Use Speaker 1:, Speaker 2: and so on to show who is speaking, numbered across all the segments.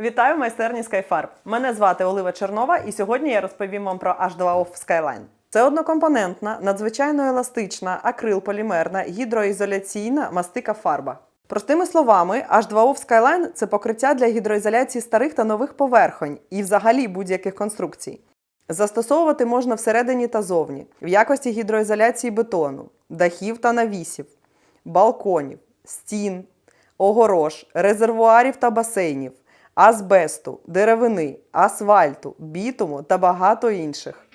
Speaker 1: Вітаю в майстерні Skyfarb. Мене звати Олива Чернова, і сьогодні я розповім вам про H2O Skyline. Це однокомпонентна, надзвичайно еластична, акрилполімерна, гідроізоляційна мастика фарба. Простими словами, H2O Skyline – це покриття для гідроізоляції старих та нових поверхонь і взагалі будь-яких конструкцій. Застосовувати можна всередині та зовні, в якості гідроізоляції бетону, дахів та навісів, балконів, стін, огорож, резервуарів та басейнів, азбесту, деревини, асфальту, бітуму та багато інших.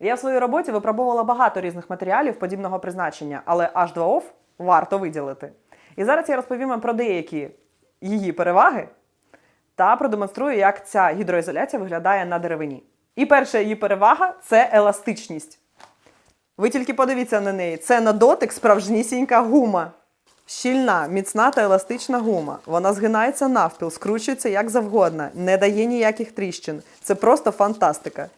Speaker 1: Я в своїй роботі випробовувала багато різних матеріалів подібного призначення, але H2O варто виділити. І зараз я розповім вам про деякі її переваги та продемонструю, як ця гідроізоляція виглядає на деревині. І перша її перевага це еластичність. Ви тільки подивіться на неї. Це на дотик справжнісінька гума. Щільна, міцна та еластична гума. Вона згинається навпіл, скручується як завгодно, не дає ніяких тріщин. Це просто фантастика.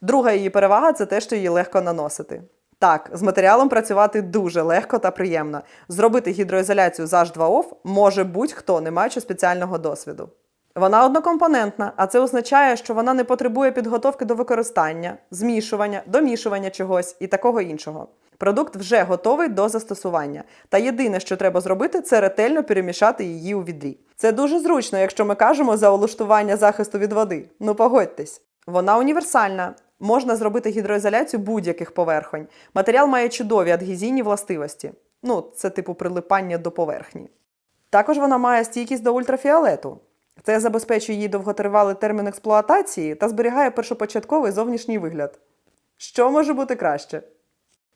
Speaker 1: Друга її перевага це те, що її легко наносити. Так, з матеріалом працювати дуже легко та приємно. Зробити гідроізоляцію з H2O може будь-хто, не маючи спеціального досвіду. Вона однокомпонентна, а це означає, що вона не потребує підготовки до використання, змішування, домішування чогось і такого іншого. Продукт вже готовий до застосування. Та єдине, що треба зробити, це ретельно перемішати її у відрі. Це дуже зручно, якщо ми кажемо за улаштування захисту від води. Ну погодьтесь. Вона універсальна. Можна зробити гідроізоляцію будь-яких поверхонь. Матеріал має чудові адгезійні властивості. Ну, це типу прилипання до поверхні. Також вона має стійкість до ультрафіолету. Це забезпечує їй довготривалий термін експлуатації та зберігає першопочатковий зовнішній вигляд. Що може бути краще?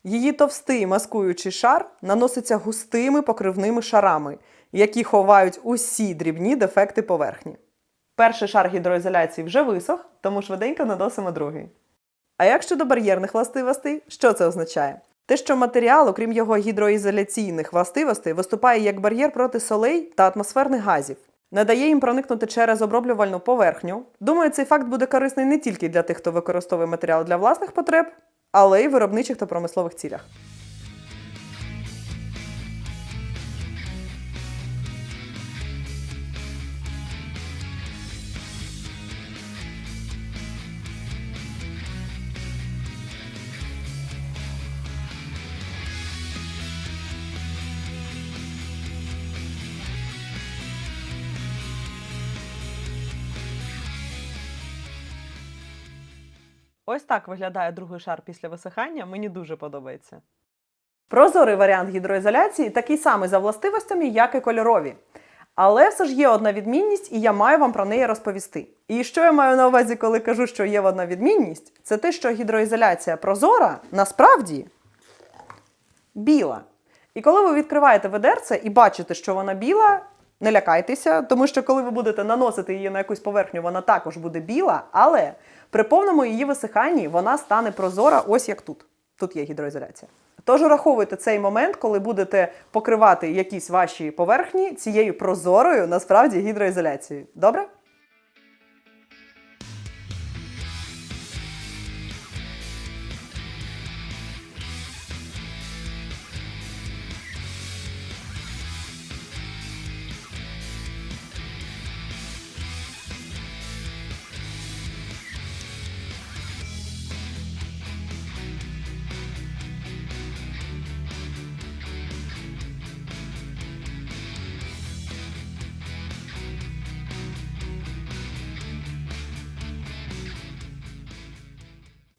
Speaker 1: Її товстий маскуючий шар наноситься густими покривними шарами, які ховають усі дрібні дефекти поверхні. Перший шар гідроізоляції вже висох, тому швиденько наносимо другий. А як щодо бар'єрних властивостей, що це означає? Те, що матеріал, окрім його гідроізоляційних властивостей, виступає як бар'єр проти солей та атмосферних газів, не дає їм проникнути через оброблювальну поверхню. Думаю, цей факт буде корисний не тільки для тих, хто використовує матеріал для власних потреб, але й виробничих та промислових цілях. Ось так виглядає другий шар після висихання. Мені дуже подобається. Прозорий варіант гідроізоляції такий самий за властивостями, як і кольорові. Але все ж є одна відмінність, і я маю вам про неї розповісти. І що я маю на увазі, коли кажу, що є одна відмінність, це те, що гідроізоляція прозора насправді біла. І коли ви відкриваєте ведерце і бачите, що вона біла, не лякайтеся, тому що коли ви будете наносити її на якусь поверхню, вона також буде біла, але при повному її висиханні вона стане прозора, ось як тут. Тут є гідроізоляція. Тож враховуйте цей момент, коли будете покривати якісь ваші поверхні цією прозорою, насправді гідроізоляцією. Добре?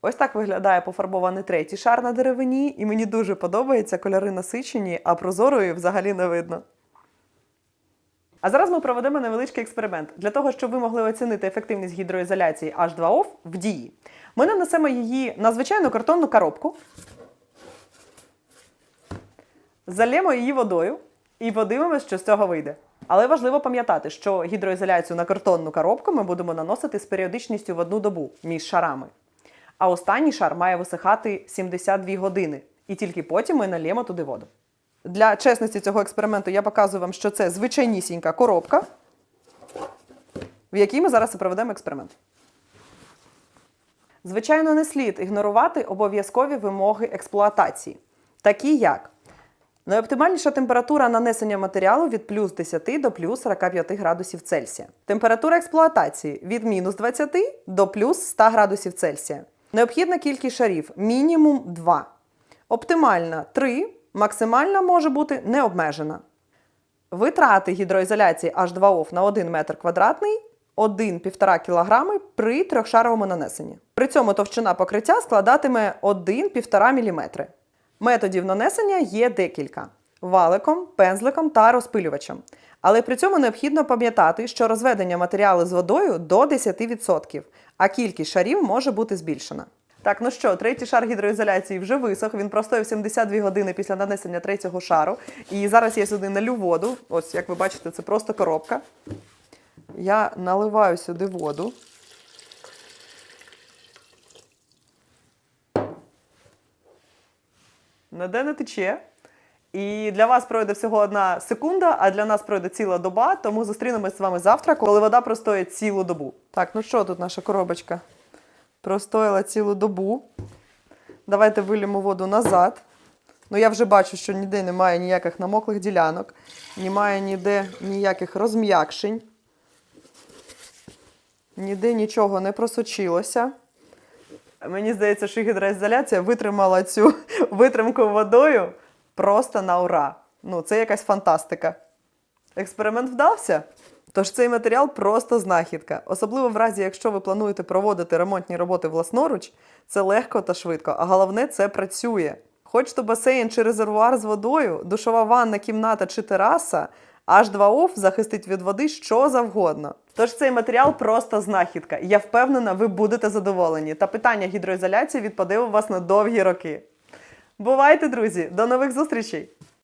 Speaker 1: Ось так виглядає пофарбований третій шар на деревині, і мені дуже подобається кольори насичені, а прозорої взагалі не видно. А зараз ми проведемо невеличкий експеримент для того, щоб ви могли оцінити ефективність гідроізоляції H2O в дії. Ми нанесемо її на звичайну картонну коробку, залємо її водою і подивимося, що з цього вийде. Але важливо пам'ятати, що гідроізоляцію на картонну коробку ми будемо наносити з періодичністю в одну добу між шарами. А останній шар має висихати 72 години, і тільки потім ми налємо туди воду. Для чесності цього експерименту я показую вам, що це звичайнісінька коробка, в якій ми зараз і проведемо експеримент. Звичайно, не слід ігнорувати обов'язкові вимоги експлуатації, такі як Найоптимальніша температура нанесення матеріалу від плюс 10 до плюс 45 градусів Цельсія. Температура експлуатації від мінус 20 до плюс 100 градусів Цельсія. Необхідна кількість шарів мінімум 2. Оптимальна 3, максимальна може бути необмежена. Витрати гідроізоляції H2O на 1 метр квадратний 1-1,5 кг при трьохшаровому нанесенні. При цьому товщина покриття складатиме 1-1,5 мм. Методів нанесення є декілька: валиком, пензликом та розпилювачем. Але при цьому необхідно пам'ятати, що розведення матеріалу з водою до 10%, а кількість шарів може бути збільшена. Так, ну що, третій шар гідроізоляції вже висох. Він простояв 72 години після нанесення третього шару. І зараз я сюди налю воду. Ось, як ви бачите, це просто коробка. Я наливаю сюди воду. Ніде не тече. І для вас пройде всього одна секунда, а для нас пройде ціла доба, тому зустрінемось з вами завтра, коли вода простоїть цілу добу. Так, ну що тут наша коробочка? Простояла цілу добу. Давайте вилємо воду назад. Ну, я вже бачу, що ніде немає ніяких намоклих ділянок, немає ніде ніяких розм'якшень, ніде нічого не просочилося. Мені здається, що гідроізоляція витримала цю витримку водою просто на ура. Ну, це якась фантастика. Експеримент вдався. Тож цей матеріал просто знахідка. Особливо в разі, якщо ви плануєте проводити ремонтні роботи власноруч, це легко та швидко, а головне це працює. Хоч то басейн чи резервуар з водою, душова ванна, кімната чи тераса, H2O захистить від води що завгодно. Тож цей матеріал просто знахідка. Я впевнена, ви будете задоволені. Та питання гідроізоляції відпаде у вас на довгі роки. Бувайте, друзі! До нових зустрічей!